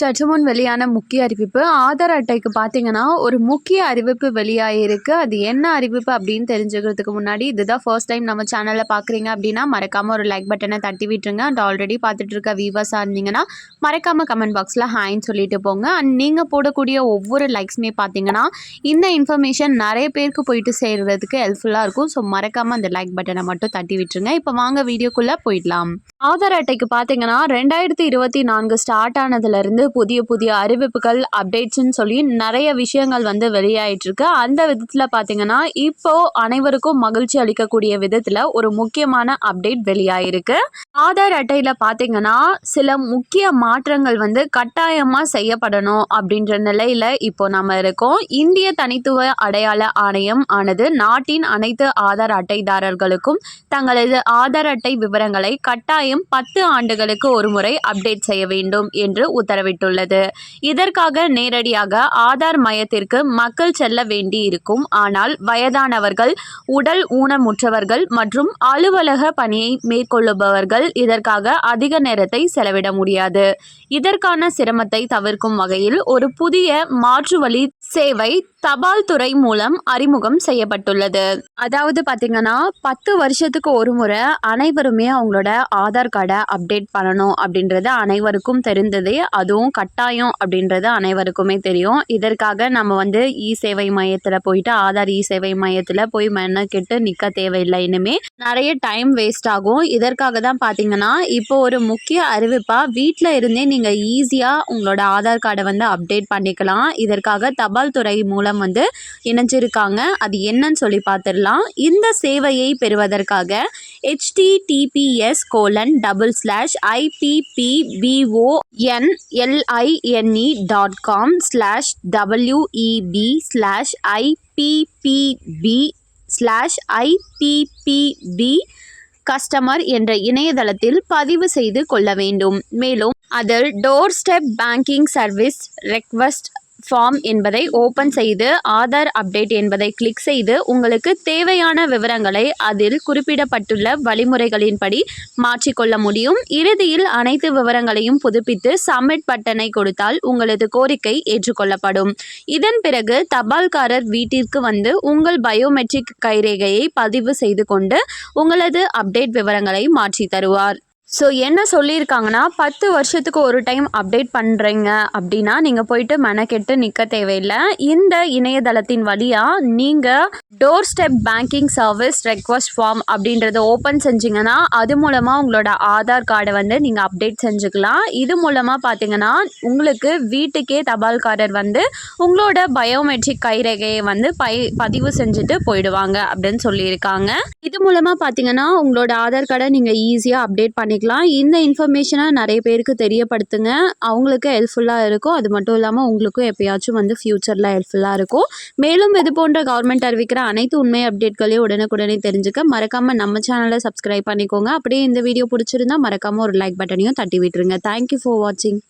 சற்று முன் வெளியான முக்கிய அறிவிப்பு. ஆதார் அட்டைக்கு பார்த்தீங்கன்னா ஒரு முக்கிய அறிவிப்பு வெளியாகிருக்கு அது என்ன அறிவிப்பு அப்படின்னு தெரிஞ்சுக்கிறதுக்கு முன்னாடி இதுதான் ஃபர்ஸ்ட் டைம் நம்ம சேனலில் பார்க்குறீங்க அப்படின்னா மறக்காமல் ஒரு லைக் பட்டனை தட்டி விட்டுருங்க. அண்ட் ஆல்ரெடி பார்த்துட்டு இருக்க வியூவர்ஸாக இருந்தீங்கன்னா மறக்காமல் கமெண்ட் பாக்ஸில் ஹாய்ன்னு சொல்லிட்டு போங்க. அண்ட் நீங்கள் போடக்கூடிய ஒவ்வொரு லைக்ஸுமே பார்த்தீங்கன்னா இந்த இன்ஃபர்மேஷன் நிறைய பேருக்கு போயிட்டு சேர்கிறதுக்கு ஹெல்ப்ஃபுல்லாக இருக்கும். ஸோ மறக்காமல் அந்த லைக் பட்டனை மட்டும் தட்டி விட்டுருங்க. இப்போ வாங்க வீடியோக்குள்ளே போயிடலாம். ஆதார் அட்டைக்கு பார்த்தீங்கன்னா ரெண்டாயிரத்தி இருபத்தி நான்கு ஸ்டார்ட் ஆனதுலேருந்து புதிய புதிய அறிவிப்புகள் அப்டேட்ஸ்ன்னு சொல்லி நிறைய விஷயங்கள் வந்து வெளியாயிட்டிருக்கு. அந்த விதத்தில் பார்த்தீங்கன்னா இப்போ அனைவருக்கும் மகிழ்ச்சி அளிக்கக்கூடிய விதத்தில் ஒரு முக்கியமான அப்டேட் வெளியாயிருக்கு. ஆதார் அட்டையில் பார்த்தீங்கன்னா சில முக்கிய மாற்றங்கள் வந்து கட்டாயமாக செய்யப்படணும் அப்படின்ற நிலையில் இப்போ நம்ம இருக்கோம். இந்திய தனித்துவ அடையாள ஆணையம் ஆனது நாட்டின் அனைத்து ஆதார் அட்டைதாரர்களுக்கும் தங்களது ஆதார் அட்டை விவரங்களை கட்டாயம் பத்து ஆண்டுகளுக்கு ஒருமுறை அப்டேட் செய்ய வேண்டும் என்று உத்தரவிட்டுள்ளது இதற்காக நேரடியாக ஆதார் மையத்திற்கு மக்கள் செல்ல வேண்டி இருக்கும் ஆனால் வயதானவர்கள் உடல் ஊனமுற்றவர்கள் மற்றும் அலுவலக பணியை மேற்கொள்ளுபவர்கள் இதற்காக அதிக நேரத்தை செலவிட முடியாது. இதற்கான சிரமத்தை தவிர்க்கும் வகையில் ஒரு புதிய மாற்று வழி சேவை தபால் துறை மூலம் அறிமுகம் செய்யப்பட்டுள்ளது. அதாவது பார்த்தீங்கன்னா பத்து வருஷத்துக்கு ஒரு முறை அனைவருமே அவங்களோட ஆதார் கார்டை அப்டேட் பண்ணணும் அப்படின்றது அனைவருக்கும் தெரிந்தது அதுவும் கட்டாயம் அப்படின்றது அனைவருக்குமே தெரியும். இதற்காக நம்ம வந்து இ சேவை மையத்தில் போயிட்டு ஆதார் இ சேவை மையத்தில் போய் மெனக்கெட்டு நிற்க தேவையில்லை. இனிமே நிறைய டைம் வேஸ்ட் ஆகும். இதற்காக தான் பார்த்தீங்கன்னா இப்போ ஒரு முக்கிய அறிவிப்பாக வீட்டில் இருந்தே நீங்கள் ஈஸியாக உங்களோட ஆதார் கார்டை வந்து அப்டேட் பண்ணிக்கலாம். இதற்காக தபால் துறை மூலம் வந்து இணைஞ்சிருக்காங்க. அது என்னன்னு சொல்லி பார்த்துடலாம் இந்த சேவையை பெறுவதற்காக HTTPS colon double slash IPPBON LINE dot com slash WEB slash IPPB slash IPPB customer என்ற இணையதளத்தில் பதிவு செய்து கொள்ள வேண்டும். மேலும் அதில் door step banking service request form என்பதை ஓப்பன் செய்து ஆதார் அப்டேட் என்பதை கிளிக் செய்து உங்களுக்கு தேவையான விவரங்களை அதில் குறிப்பிடப்பட்டுள்ள வழிமுறைகளின்படி மாற்றிக்கொள்ள முடியும். இறுதியில் அனைத்து விவரங்களையும் புதுப்பித்து சப்மிட் பட்டனை கொடுத்தால் உங்களது கோரிக்கை ஏற்றுக்கொள்ளப்படும். இதன் பிறகு தபால்காரர் வீட்டிற்கு வந்து உங்கள் பயோமெட்ரிக் கைரேகையை பதிவு செய்து கொண்டு உங்களது அப்டேட் விவரங்களை மாற்றி தருவார். ஸோ என்ன சொல்லியிருக்காங்கன்னா பத்து வருஷத்துக்கு ஒரு டைம் அப்டேட் பண்ணுறீங்க அப்படின்னா நீங்கள் போயிட்டு மெனக்கெட்டு நிற்க தேவையில்லை. இந்த இணையதளத்தின் வழியாக நீங்கள் door step banking service request form அப்படின்றத ஓப்பன் செஞ்சீங்கன்னா அது மூலமாக உங்களோட ஆதார் கார்டை வந்து நீங்கள் அப்டேட் செஞ்சுக்கலாம். இது மூலமாக பார்த்தீங்கன்னா உங்களுக்கு வீட்டுக்கே தபால்காரர் வந்து உங்களோட பயோமெட்ரிக் கைரேகையை வந்து பை பதிவு செஞ்சுட்டு போயிடுவாங்க அப்படின்னு சொல்லியிருக்காங்க. இது மூலமாக பார்த்தீங்கன்னா உங்களோட ஆதார் கார்டை நீங்கள் ஈஸியாக அப்டேட் பண்ணிக்கலாம் இந்த இன்ஃபர்மேஷனை நிறைய பேருக்கு தெரியப்படுத்துங்க. அவங்களுக்கு ஹெல்ப்ஃபுல்லாக இருக்கும். அது மட்டும் இல்லாமல் உங்களுக்கும் எப்பயாச்சும் வந்து ஃப்யூச்சரில் ஹெல்ப்ஃபுல்லாக இருக்கும். மேலும் இது போன்ற கவர்மெண்ட் அறிவிக்கிற அனைத்து உண்மை அப்டேட்களையும் உடனுக்குடனே தெரிஞ்சுக்க மறக்காமல் நம்ம சேனலை சப்ஸ்கிரைப் பண்ணிக்கோங்க. அப்படியே இந்த வீடியோ பிடிச்சிருந்தா மறக்காமல் ஒரு லைக் பட்டனையும் தட்டி விட்டுருங்க. தேங்க்யூ ஃபார் வாட்சிங்